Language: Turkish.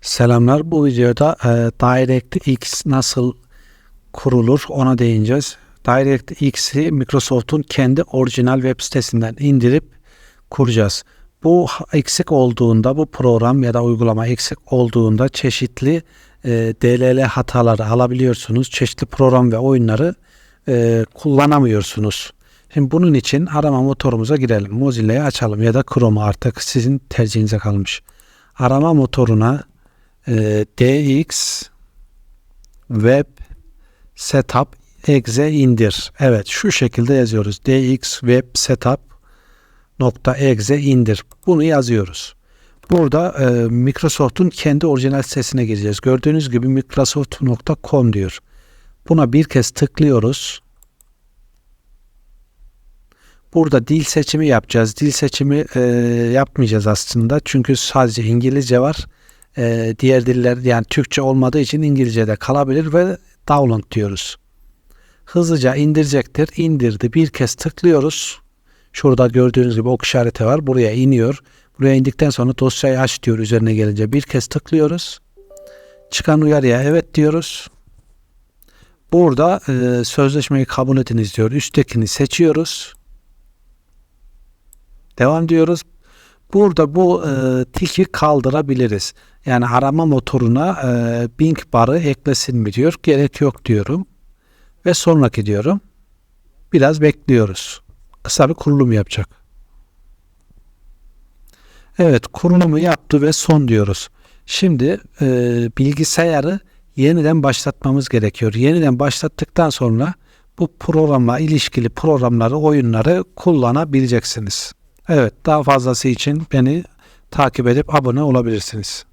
Selamlar. Bu videoda e, DirectX nasıl kurulur ona değineceğiz. DirectX'i Microsoft'un kendi orijinal web sitesinden indirip kuracağız. Bu eksik olduğunda bu program ya da uygulama eksik olduğunda çeşitli e, DLL hataları alabiliyorsunuz. Çeşitli program ve oyunları e, kullanamıyorsunuz. Şimdi bunun için arama motorumuza girelim. Mozilla'yı açalım ya da Chrome'u artık sizin tercihinize kalmış. Arama motoruna DX Web Setup exe indir. Evet şu şekilde yazıyoruz. DX Web Setup nokta exe indir. Bunu yazıyoruz. Burada e, Microsoft'un kendi orijinal sitesine gireceğiz. Gördüğünüz gibi microsoft.com diyor. Buna bir kez tıklıyoruz. Burada dil seçimi yapacağız. Dil seçimi e, yapmayacağız aslında. Çünkü sadece İngilizce var. E, diğer diller yani Türkçe olmadığı için İngilizce'de kalabilir ve download diyoruz. Hızlıca indirecektir. İndirdi. Bir kez tıklıyoruz. Şurada gördüğünüz gibi ok işareti var. Buraya iniyor. Buraya indikten sonra dosyayı aç diyor üzerine gelince. Bir kez tıklıyoruz. Çıkan uyarıya evet diyoruz. Burada e, sözleşmeyi kabul ediniz diyor. Üsttekini seçiyoruz. Devam diyoruz. Burada bu e, tiki kaldırabiliriz. Yani arama motoruna e, Bing barı eklesin mi diyor. Gerek yok diyorum. Ve sonraki diyorum. Biraz bekliyoruz. Kısa bir kurulum yapacak. Evet kurulumu yaptı ve son diyoruz. Şimdi e, bilgisayarı yeniden başlatmamız gerekiyor. Yeniden başlattıktan sonra bu programla ilişkili programları, oyunları kullanabileceksiniz. Evet daha fazlası için beni takip edip abone olabilirsiniz.